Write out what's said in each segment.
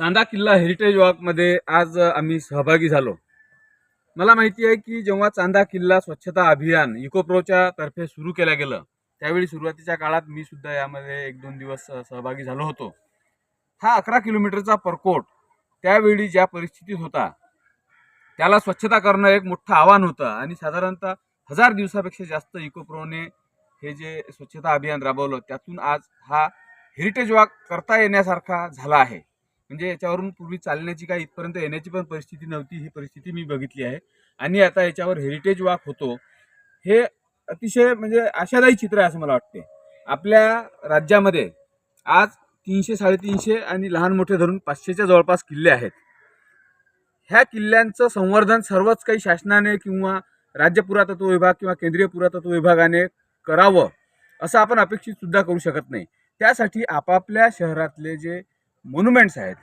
चांदा किल्ला हेरिटेज वॉकमध्ये आज आम्ही सहभागी झालो. मला माहिती आहे की जेव्हा चांदा किल्ला स्वच्छता अभियान इकोप्रोच्या तर्फे सुरू केलं गेलं त्यावेळी सुरुवातीच्या काळात मी सुद्धा यामध्ये एक दोन दिवस सहभागी झालो होतो. हा अकरा किलोमीटरचा परकोट त्यावेळी ज्या परिस्थितीत होता त्याला स्वच्छता करणं एक मोठं आव्हान होतं आणि साधारणतः हजार दिवसापेक्षा जास्त इकोप्रोने हे जे स्वच्छता अभियान राबवलं त्यातून आज हा हेरिटेज वॉक करता येण्यासारखा झाला आहे. म्हणजे याच्यावरून पूर्वी चालण्याची काही इथपर्यंत येण्याची पण परिस्थिती नव्हती ही परिस्थिती मी बघितली आहे. आणि आता याच्यावर हेरिटेज वॉक होतो. हे अतिशय म्हणजे आशादायी चित्र आहे असं मला वाटते आपल्या राज्यामध्ये आज तीनशे साडेतीनशे आणि लहान मोठे धरून पाचशेच्या जवळपास किल्ले आहेत. ह्या किल्ल्यांचं संवर्धन सर्वच काही शासनाने किंवा राज्य पुरातत्व विभाग किंवा केंद्रीय पुरातत्व विभागाने करावं असं आपण अपेक्षित सुद्धा करू शकत नाही. त्यासाठी आपापल्या शहरातले जे मोन्युमेंट्स आहेत.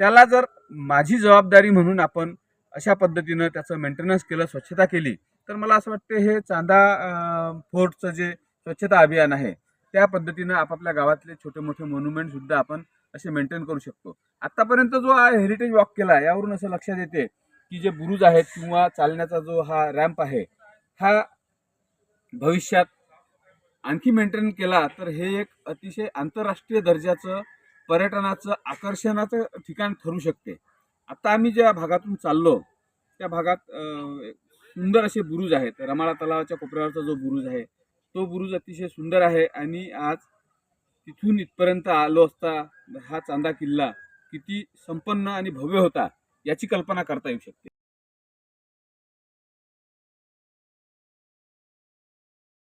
त्याला जर माझी जबाबदारी म्हणून आपण अशा पद्धतीनं त्याचं मेंटेनन्स केलं स्वच्छता केली तर मला असं वाटतं हे चांदा फोर्टचं जे स्वच्छता अभियान आहे त्या पद्धतीनं आपापल्या गावातले छोटे मोठे मोन्युमेंटसुद्धा आपण असे मेंटेन करू शकतो. आत्तापर्यंत जो हा हेरिटेज वॉक केला यावरून असं लक्षात येते की जे बुरुज आहेत किंवा चालण्याचा जो हा रॅम्प आहे हा भविष्यात आणखी मेंटेन केला तर हे एक अतिशय आंतरराष्ट्रीय दर्जाचं पर्यटनाचं आकर्षणाचं ठिकाण ठरू शकते. आता आम्ही ज्या भागातून चाललो त्या भागात सुंदर असे बुरुज आहेत. रमाळा तलावाच्या कोपऱ्यावरचा जो बुरुज आहे तो बुरुज अतिशय सुंदर आहे आणि आज तिथून इथपर्यंत आलो असता हा चांदा किल्ला किती संपन्न आणि भव्य होता याची कल्पना करता येऊ शकते.